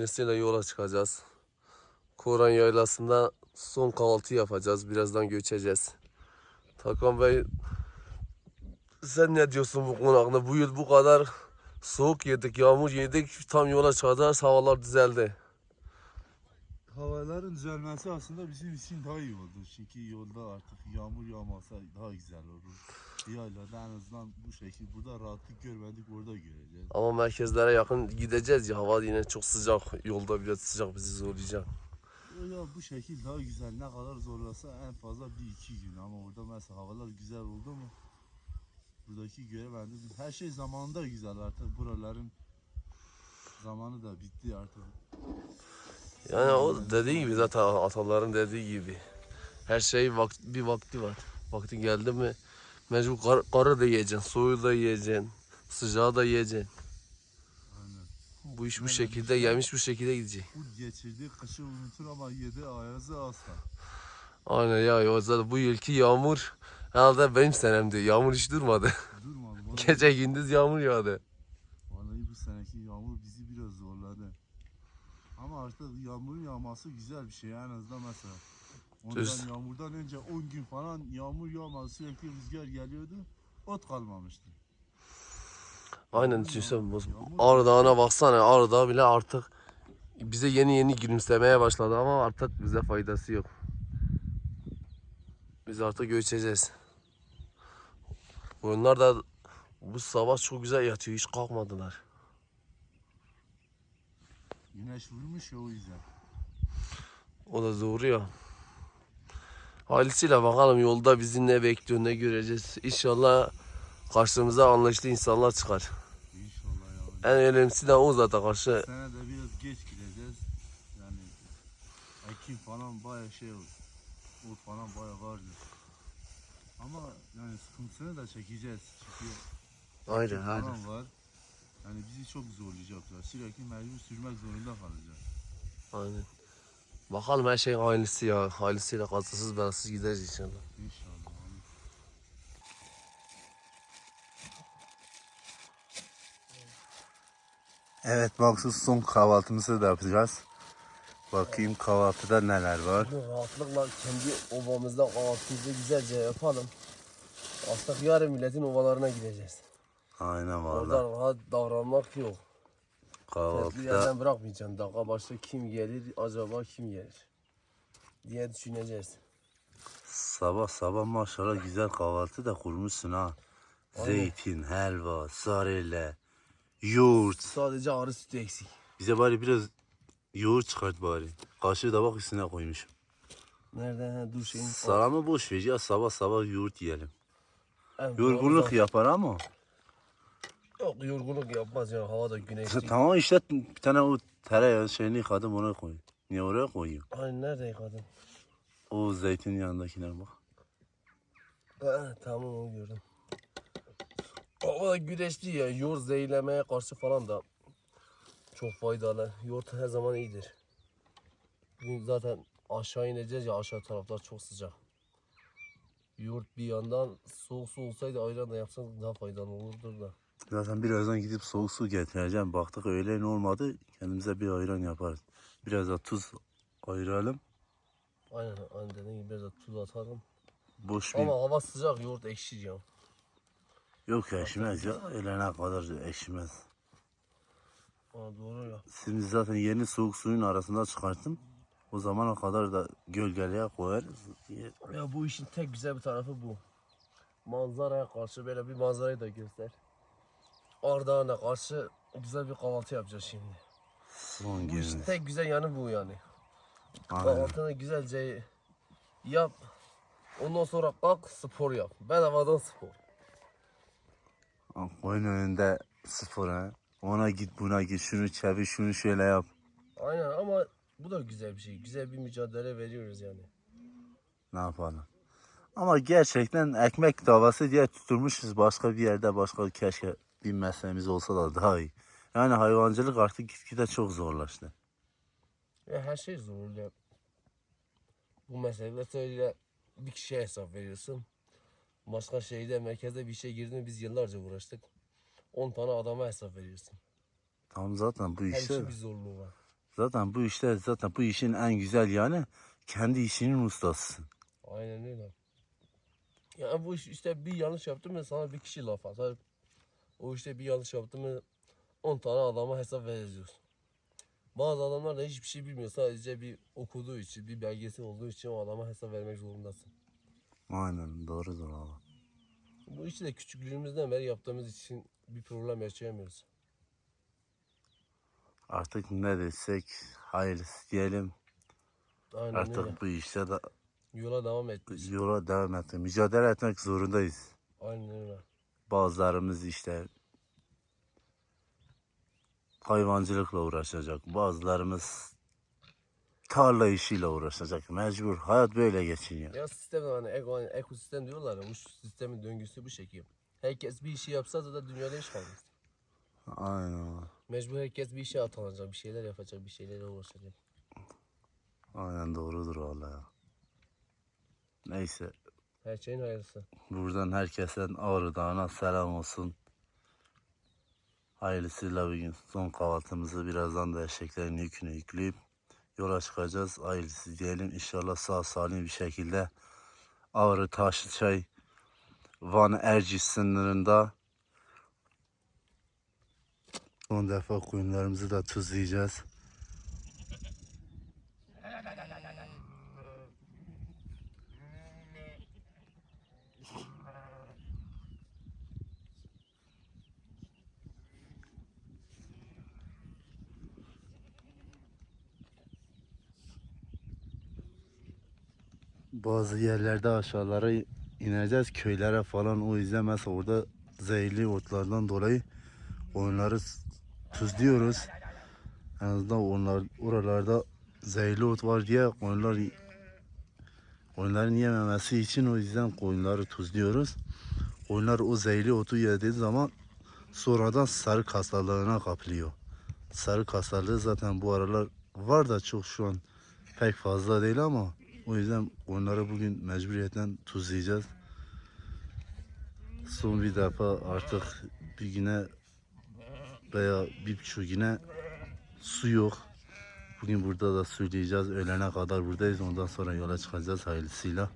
Nesliyle yola çıkacağız. Koran Yaylası'nda son kahvaltı yapacağız. Birazdan göçeceğiz. Takan Bey sen ne diyorsun bu konu hakkında? Bu yıl bu kadar soğuk yedik, yağmur yedik. Tam yola çıkacağız. Havalar düzeldi. Havaların düzelmesi aslında bizim için daha iyi oldu. Çünkü yolda artık yağmur yağmasa daha güzel olur. Yaylada en azından bu şekilde burada rahatlık görmedik orada göreceğiz. Ama merkezlere yakın gideceğiz ya. Hava yine çok sıcak. Yolda bile sıcak bizi zorlayacak. Ya bu şekil daha güzel ne kadar zorlasa en fazla bir iki gün ama orada mesela havalar güzel oldu mu buradaki görev bende her şey zamanında güzel artık buraların zamanı da bitti artık. Yani o dediği gibi zaten ataların dediği gibi. Her şey vakt, bir vakti var. Vakti geldi mi mecbur kar, karı da yiyeceksin, soğuğu da yiyeceksin, sıcağı da yiyeceksin. Aynen. Bu iş bu şekilde gelmiş bu şekilde gidecek. Bu geçirdiği kışı unutur ama yedi ayazı asla. Aynen ya, ya zaten bu yılki yağmur herhalde benim senemdi. Yağmur hiç durmadı. Durmadı. Gece gündüz yağmur yağdı. vallahi bu seneki yağmur bizi biraz zorladı. Ama artık yağmurun yağması güzel bir şey en azından mesela. Ondan Düz. yağmurdan önce 10 gün falan yağmur yağmadı sürekli rüzgar geliyordu. Ot kalmamıştı. Aynen düşünsene Ağrı Dağı'na baksana Ağrı Dağı bile artık bize yeni yeni gülümsemeye başladı ama artık bize faydası yok. Biz artık göçeceğiz. Onlar da bu sabah çok güzel yatıyor hiç kalkmadılar. Güneş vurmuş ya o yüzden. O da doğru ya. Ailesiyle bakalım yolda bizi ne bekliyor ne göreceğiz. İnşallah karşımıza anlayışlı insanlar çıkar. İnşallah ya. En önemlisi de o zaten karşı. Sene de biraz geç gideceğiz. Yani Ekim falan baya şey oldu. Ot falan baya vardı. Ama yani sıkıntısını da çekeceğiz. Çünkü Aynen aynen. var. Yani bizi çok zorlayacaklar. Sürekli mecbur sürmek zorunda kalacağız. Aynen. Bakalım her şey aynısı ya. Ailesiyle kazasız belasız gideriz inşallah. İnşallah. Evet Maksut son kahvaltımızı da yapacağız. Bakayım kahvaltıda neler var. Rahatlıkla kendi obamızda kahvaltımızı güzelce yapalım. Aslında yarın milletin ovalarına gideceğiz. Aynen Orada valla. rahat davranmak yok. Tedbir Kahvaltıda yerden bırakmayacaksın. Dakika başta kim gelir, acaba kim gelir diye düşüneceğiz. sabah sabah maşallah güzel kahvaltı da kurmuşsun ha. Zeytin, helva, sarelle, yoğurt. Sadece arı sütü eksik. Bize bari biraz yoğurt çıkart bari. Kaşığı da bak üstüne koymuşum. Nerede? Ha, dur şeyin. Salamı boş ver ya sabah sabah yoğurt yiyelim. En Yorgunluk yapar ama. Yok yorgunluk yapmaz ya. Hava da güneşli. tamam işte bir tane o tereyağı şeyini yıkadım ona koy. Niye oraya koyuyor? Hani nerede yıkadın? O zeytin yanındakiler bak. Ha, tamam onu gördüm. Hava da güneşli ya. Yoğurt zehirlemeye karşı falan da çok faydalı. Yoğurt her zaman iyidir. Bugün zaten aşağı ineceğiz ya aşağı taraflar çok sıcak. Yoğurt bir yandan soğuk su olsaydı ayran da yapsak daha faydalı olurdu da. Zaten birazdan gidip soğuk su getireceğim. Baktık öğlen olmadı. Kendimize bir ayran yaparız. Biraz da tuz ayıralım. Aynen aynen dediğin gibi biraz da tuz atalım. Boş bir... Ama hava sıcak yoğurt ekşir ya. Yok eşmez ya. Öğlene kadar eşmez. Aa, doğru ya. Şimdi zaten yeni soğuk suyun arasında çıkarttım. O zamana kadar da gölgeliğe koyarız. Ya bu işin tek güzel bir tarafı bu. Manzaraya karşı böyle bir manzarayı da göster. Ardağına karşı güzel bir kahvaltı yapacağız şimdi. Son Bu işin tek güzel yanı bu yani. Kahvaltını güzelce yap. Ondan sonra kalk spor yap. Bedavadan spor. Koyun önünde sıfır ha. Ona git buna git şunu çevir şunu şöyle yap. Aynen ama bu da güzel bir şey. Güzel bir mücadele veriyoruz yani. Ne yapalım. Ama gerçekten ekmek davası diye tutturmuşuz başka bir yerde başka keşke bir mesleğimiz olsa da daha iyi. Yani hayvancılık artık gitgide çok zorlaştı. Ya her şey zor ya. Bu meselede öyle bir kişiye hesap veriyorsun. Başka şeyde merkezde bir şey girdi mi biz yıllarca uğraştık. 10 tane adama hesap veriyorsun. Tam zaten bu Her işte işin bir zorluğu var. Zaten bu işte zaten bu işin en güzel yanı kendi işinin ustasısın. Aynen öyle. Ya bu iş işte bir yanlış yaptın mı sana bir kişi laf atar. O işte bir yanlış yaptın mı 10 tane adama hesap vereceğiz. Bazı adamlar da hiçbir şey bilmiyor. Sadece bir okuduğu için, bir belgesi olduğu için o adama hesap vermek zorundasın. Aynen doğrudur valla. Bu işi de küçüklüğümüzden beri yaptığımız için bir problem yaşayamıyoruz. Artık ne desek hayırlısı diyelim. Aynen öyle. Artık bu işte de Yola devam ettik. yola devam etmek, mücadele etmek zorundayız. Aynen öyle. Bazılarımız işte hayvancılıkla uğraşacak. Bazılarımız tarla işiyle uğraşacak. Mecbur. Hayat böyle geçiyor. Ya sistem hani eko, ekosistem diyorlar ya bu sistemin döngüsü bu şekil. Herkes bir işi yapsa da dünyada iş kalmaz. Aynen. Mecbur herkes bir işe atanacak, bir şeyler yapacak, bir şeylerle uğraşacak. Aynen doğrudur vallahi. Neyse. Her şeyin hayırlısı. Buradan herkesten Ağrı Dağı'na selam olsun. Hayırlısıyla bugün son kahvaltımızı birazdan da eşeklerin yükünü yükleyip yola çıkacağız. Hayırlısı diyelim. İnşallah sağ salim bir şekilde Ağrı Taşlıçay Van Erciş sınırında son defa koyunlarımızı da tuzlayacağız. Bazı yerlerde aşağılara ineceğiz köylere falan o yüzden mesela orada zehirli otlardan dolayı onları tuzluyoruz. En azından onlar oralarda zehirli ot var diye koyunlar koyunların yememesi için o yüzden koyunları tuzluyoruz. Koyunlar o zehirli otu yediği zaman sonradan sarık hastalığına kapılıyor. Sarık hastalığı zaten bu aralar var da çok şu an pek fazla değil ama o yüzden onları bugün mecburiyetten tuzlayacağız. Son bir defa artık bir güne veya bir buçuk güne su yok. Bugün burada da söyleyeceğiz. Öğlene kadar buradayız. Ondan sonra yola çıkacağız hayırlısıyla.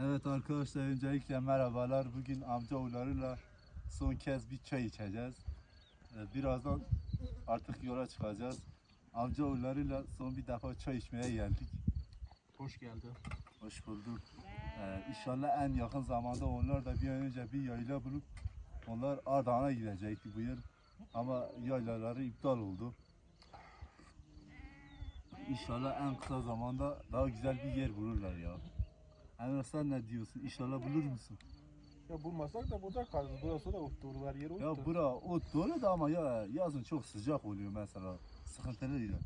Evet arkadaşlar öncelikle merhabalar. Bugün amcaoğullarıyla son kez bir çay içeceğiz. Ee, Birazdan artık yola çıkacağız. Amcaoğullarıyla son bir defa çay içmeye geldik. Hoş geldin. Hoş bulduk. Ee, inşallah en yakın zamanda onlar da bir an önce bir yayla bulup onlar Ardahan'a gidecekti bu yıl. Ama yaylaları iptal oldu. İnşallah en kısa zamanda daha güzel bir yer bulurlar ya. Emre sen ne diyorsun? İnşallah bulur musun? Ya bulmasak da burada kalırız. Burası da ot doğrular yeri Ya ottur. bura ot dolu da ama ya yazın çok sıcak oluyor mesela. Sıkıntılı ya.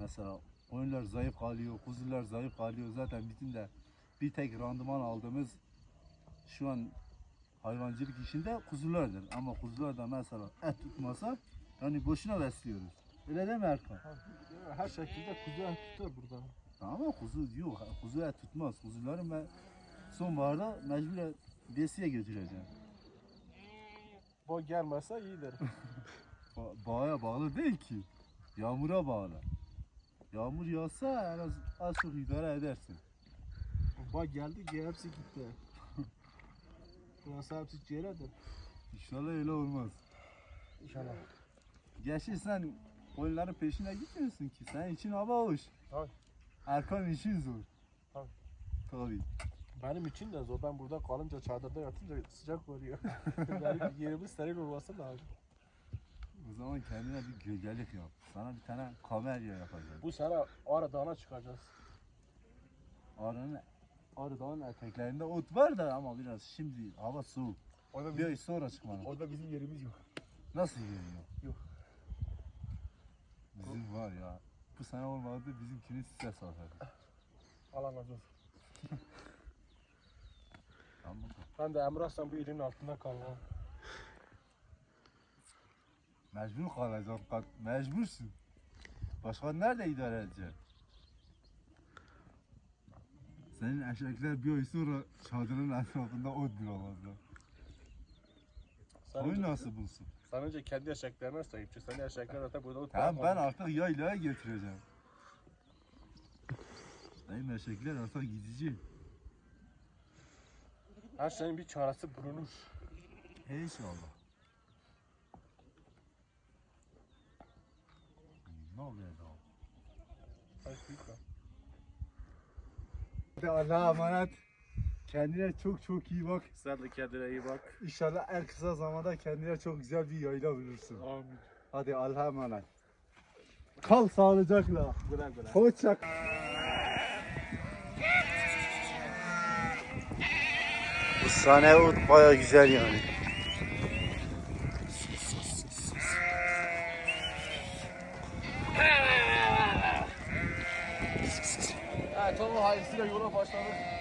Mesela koyunlar zayıf kalıyor, kuzular zayıf kalıyor. Zaten bizim de bir tek randıman aldığımız şu an hayvancılık işinde kuzulardır. Ama kuzular da mesela et tutmasa yani boşuna besliyoruz. Öyle değil mi Erkan? Her şekilde kuzu et tutar burada. Ama kuzu yok. Kuzu et tutmaz. Kuzuların ben sonbaharda mecbur besiye götüreceğim. Bu gelmezse iyidir. Ba- bağa bağlı değil ki. Yağmura bağlı. Yağmur yağsa en az, az çok idare edersin. Bak geldi ki hepsi gitti. Burası hepsi ciğerdir. İnşallah öyle olmaz. İnşallah. Gerçi sen koyunların peşine gitmiyorsun ki. Senin için hava hoş. Tabii. Erkan için zor. Tabii. Tabii. Benim için de zor. Ben burada kalınca çadırda yatınca sıcak oluyor. Benim yerimiz steril olması lazım. O zaman kendine bir gölgelik yap. Sana bir tane kamelya yapacağız. Bu sene Ağrı Dağı'na çıkacağız. Arının Arı Dağı'nın eteklerinde ot var da ama biraz şimdi hava soğuk. Orada Bir bizim, ay sonra çıkmanın. orada bizim yerimiz yok. Nasıl geliyor? Yok. Bizim var ya. Bu sene olmadı bizimkini size satarız. Allah razı olsun. Tamam? Ben de Emrah'san bu ilin altında kalmam. Mecbur kalacaksın. Mecbursun. Başka nerede idare edeceksin? Senin eşekler bir ay sonra çadırın etrafında ot bulamazlar. Sen Onu önce, nasıl bulsun? sen önce kendi eşeklerine sahip çık. Senin eşekler zaten burada ot Tamam ben bırakmaz. artık yaylaya getireceğim. Benim eşekler artık gidici. Her şeyin bir çaresi bulunur. İnşallah. Ne oluyor daha? Hadi büyük. Allah'a emanet. Kendine çok çok iyi bak. Sen de kendine iyi bak. İnşallah en kısa zamanda kendine çok güzel bir yayla bulursun. Amin. Hadi Allah'a emanet. Kal sağlıcakla. Güle güle. Hoşça Bu sahne ot baya güzel yani. Hayırlısıyla yola başladık.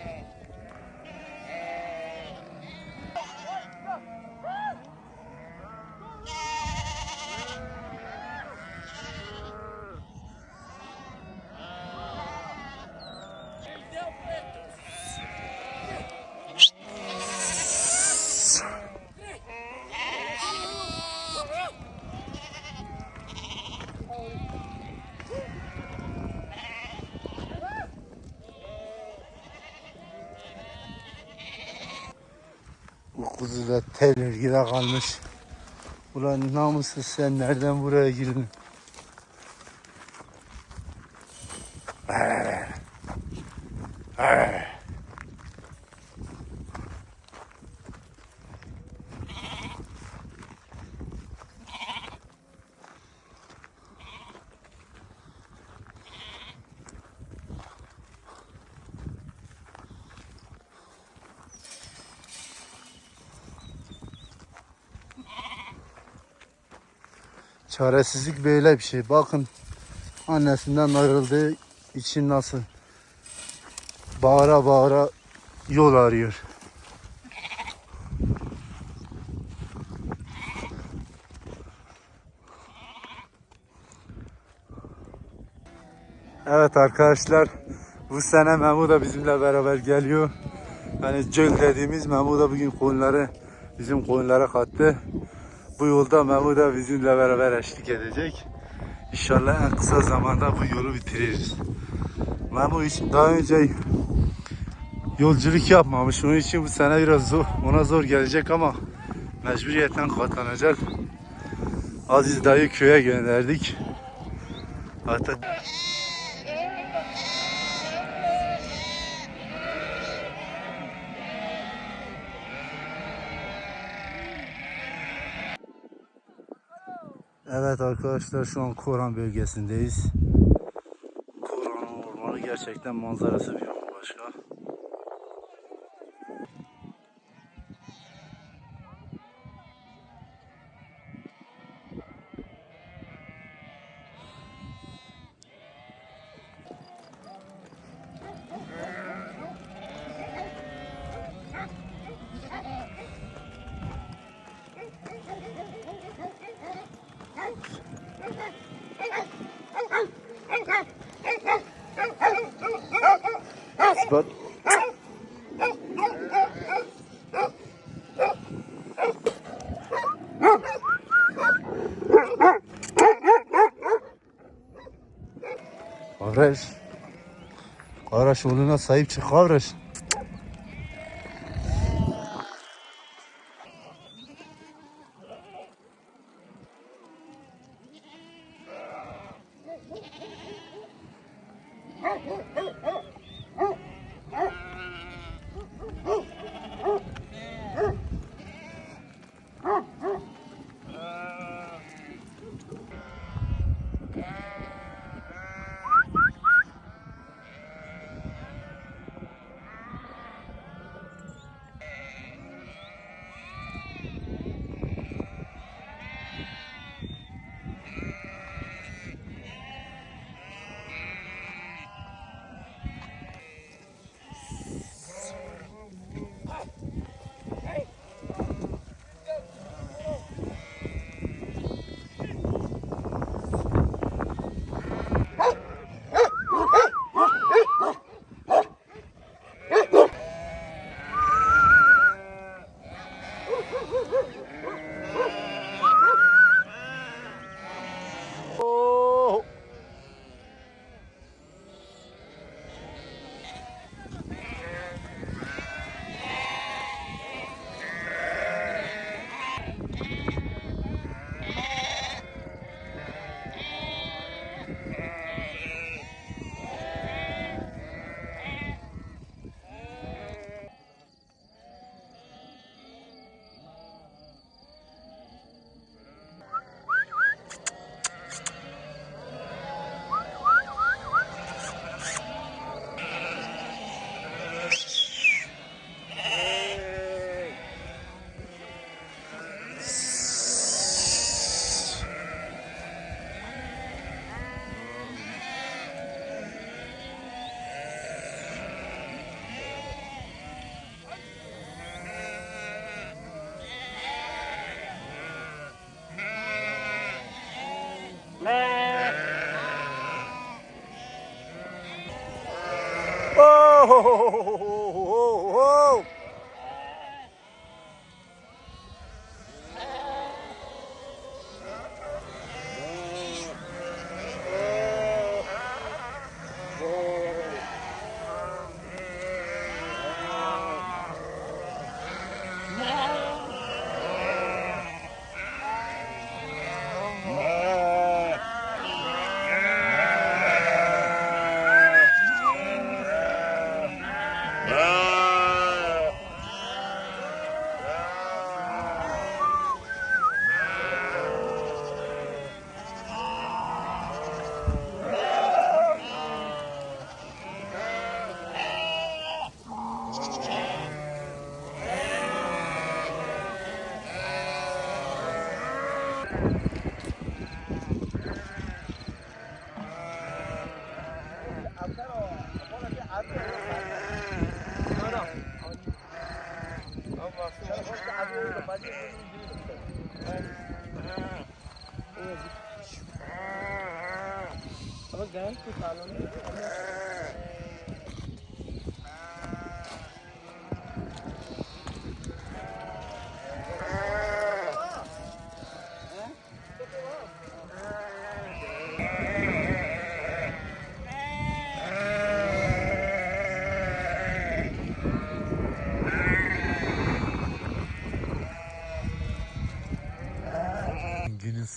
Bu örgüde kalmış. Ulan namussuz sen nereden buraya girdin? Çaresizlik böyle bir şey. Bakın annesinden ayrıldığı için nasıl bağıra bağıra yol arıyor. Evet arkadaşlar bu sene Memo da bizimle beraber geliyor. Yani Cöl dediğimiz Memo da bugün koyunları bizim koyunlara kattı. Bu yolda Memo da bizimle beraber eşlik edecek. İnşallah en kısa zamanda bu yolu bitiririz. Memo için daha önce yolculuk yapmamış. Onun için bu sene biraz zor, ona zor gelecek ama mecburiyetten katlanacak. Aziz dayı köye gönderdik. Hatta Evet arkadaşlar şu an Koran bölgesindeyiz. Koran ormanı gerçekten manzarası bir başka. Çıkar. Kardeş. Kardeş oğluna sahip çık kardeş. Oh,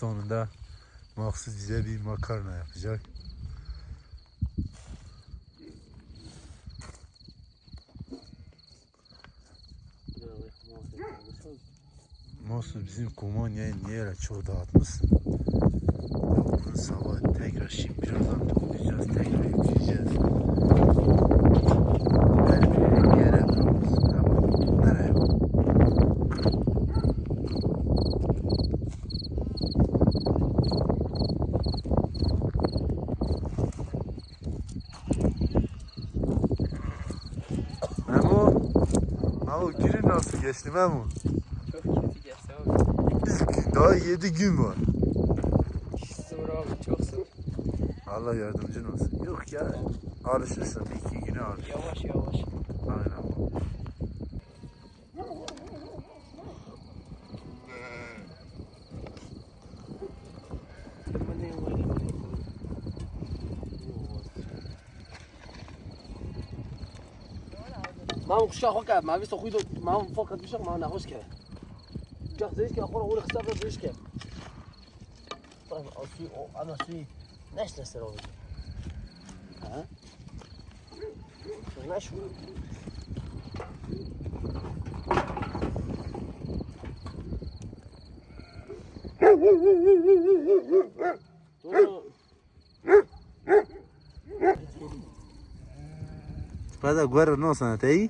sonunda Maksut bize bir makarna yapacak. Maksut bizim kumanyayı niye öyle çok dağıtmışsın? Bunu sabah tekrar şimdi birazdan toplayacağız, tekrar yükleyeceğiz. Her birini bir yere bırakmışsın ama nereye? Memo, Memo günün nasıl geçti Memo? Çok kötü geçti abi. İlk daha 7 gün var. Zor abi çok zor. Allah yardımcın olsun. Yok ya. Alışırsın bir iki güne alışırsın. Yavaş yavaş. Aynen. ما هم کشا خو کرد ما بیست خوید ما هم فوق بیش ما نخوش کرد جا زیش که آخر اول خسته زیش که طيب اصلي انا اصلي ناس ناس ترى ها نشو بعد گوار نو سنت ای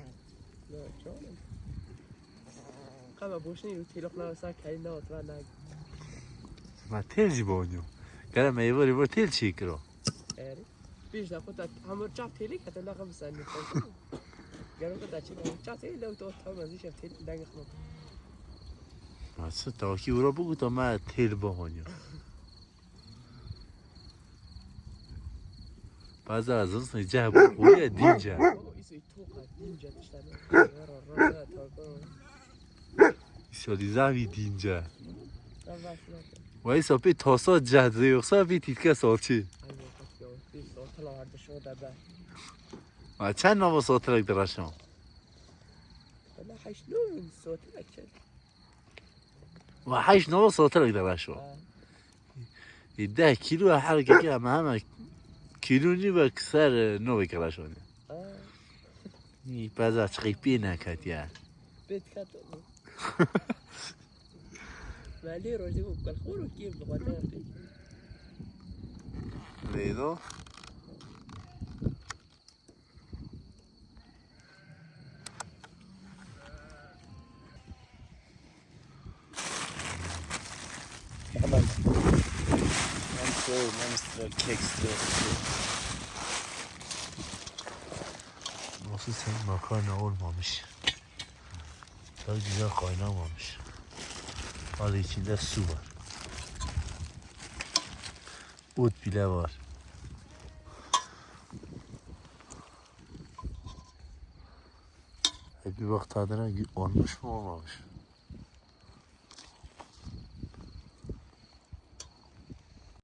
قبل بوشنی رو تیلق نه سر کهی نه اتوا نه ما تل جی بونیو گره میوری بر تل چی کرو اری بیش نه خود همه چاپ تیلی که تلا قبل سنی گرم که دچی نه چاپ تیلی لو تو تا مزیش تیل دنگ خنم اصلا تاکی او را بگو تا ما تل بونیو بعض از اون سنی جه بود اوی دینجه بابا ایسو شدی زمید اینجا. وایسا پی تاسا جدزه یخسا پی تیتکه سالچی و چند نوا ساترک در شما؟ نوا ساترک و هشت نوا ساترک درشم ده کیلو هر که همه همه کیلو نی و کسر نو کرشانی نی پزا چقی پی نکت یا؟ بیت کت Valero, digo, ¿cuál juro quién lo guardaste? Dedo. Hemen. Hamster, hamster, kekster. Nasıl sen makarna olmamış? Daha güzel kaynamamış. Al içinde su var. Ut bile var. E bir bak tadına olmuş mu olmamış.